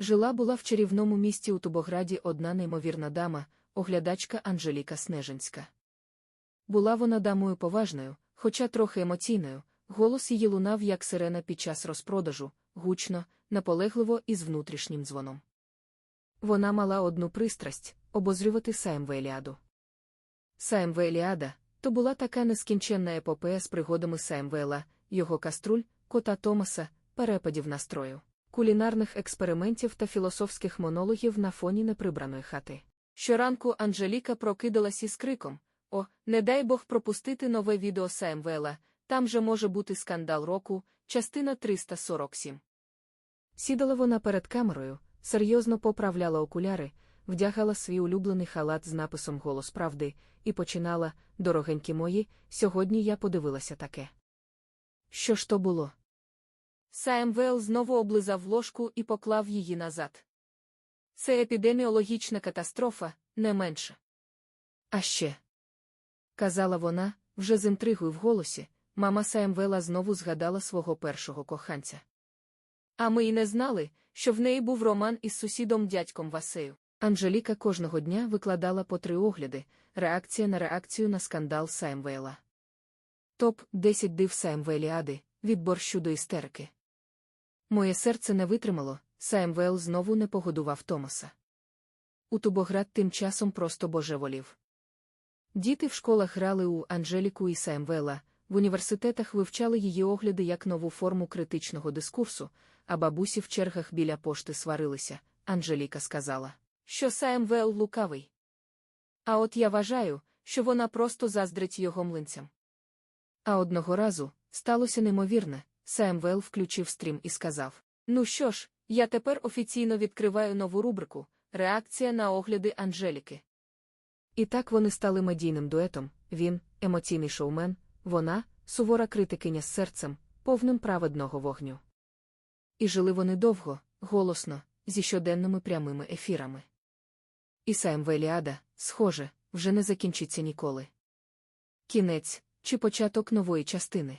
Жила була в чарівному місті у Тубограді одна неймовірна дама, оглядачка Анжеліка Снежинська. Була вона дамою поважною, хоча трохи емоційною, голос її лунав, як сирена під час розпродажу, гучно, наполегливо і з внутрішнім дзвоном. Вона мала одну пристрасть обозрювати Саєм Еліаду. Саєм Еліада то була така нескінченна епопея з пригодами Саємвела, його каструль, кота Томаса, перепадів настрою, кулінарних експериментів та філософських монологів на фоні неприбраної хати. Щоранку Анжеліка прокидалась із криком О, не дай Бог пропустити нове відео Саємвела, там же може бути скандал року, частина 347. Сідала вона перед камерою, серйозно поправляла окуляри, вдягала свій улюблений халат з написом Голос правди і починала Дорогенькі мої, сьогодні я подивилася таке. Що ж то було? Саємвел знову облизав ложку і поклав її назад. Це епідеміологічна катастрофа, не менше. А ще, казала вона, вже з інтригою в голосі, мама Саємвела знову згадала свого першого коханця. А ми й не знали, що в неї був роман із сусідом дядьком Васею. Анжеліка кожного дня викладала по три огляди, реакція на реакцію на скандал Саємвела. Топ 10 див Саємвеліади, від борщу до істерики. Моє серце не витримало, Саємвел знову не погодував Томаса. У Тубоград тим часом просто божеволів. Діти в школах грали у Анжеліку і Саємвела, в університетах вивчали її огляди як нову форму критичного дискурсу, а бабусі в чергах біля пошти сварилися. Анжеліка сказала, що Саємвел лукавий. А от я вважаю, що вона просто заздрить його млинцям. А одного разу сталося неймовірне, Саємвел включив стрім і сказав: Ну що ж, я тепер офіційно відкриваю нову рубрику Реакція на огляди Анжеліки. І так вони стали медійним дуетом він, емоційний шоумен, вона, сувора критикиня з серцем, повним праведного вогню. І жили вони довго, голосно, зі щоденними прямими ефірами. І Саємвеліада, схоже, вже не закінчиться ніколи. Кінець чи початок нової частини.